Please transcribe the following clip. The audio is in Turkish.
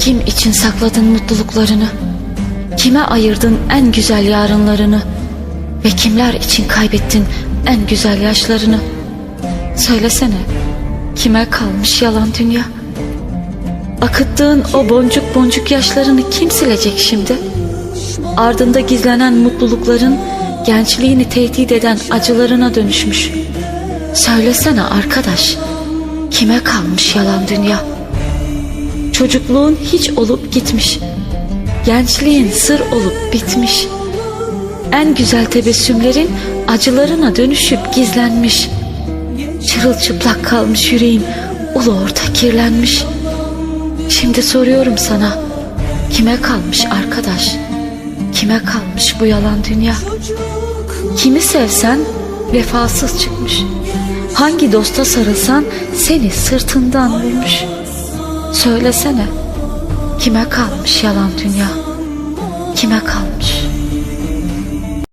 Kim için sakladın mutluluklarını? Kime ayırdın en güzel yarınlarını? Ve kimler için kaybettin en güzel yaşlarını? Söylesene, kime kalmış yalan dünya? Akıttığın o boncuk boncuk yaşlarını kim silecek şimdi? Ardında gizlenen mutlulukların gençliğini tehdit eden acılarına dönüşmüş. Söylesene arkadaş, kime kalmış yalan dünya? Çocukluğun hiç olup gitmiş. Gençliğin sır olup bitmiş. En güzel tebessümlerin acılarına dönüşüp gizlenmiş. Çırılçıplak kalmış yüreğin ulu orta kirlenmiş. Şimdi soruyorum sana, kime kalmış arkadaş? Kime kalmış bu yalan dünya? Kimi sevsen vefasız çıkmış. Hangi dosta sarılsan seni sırtından vurmuş. Söylesene, kime kalmış yalan dünya? Kime kalmış?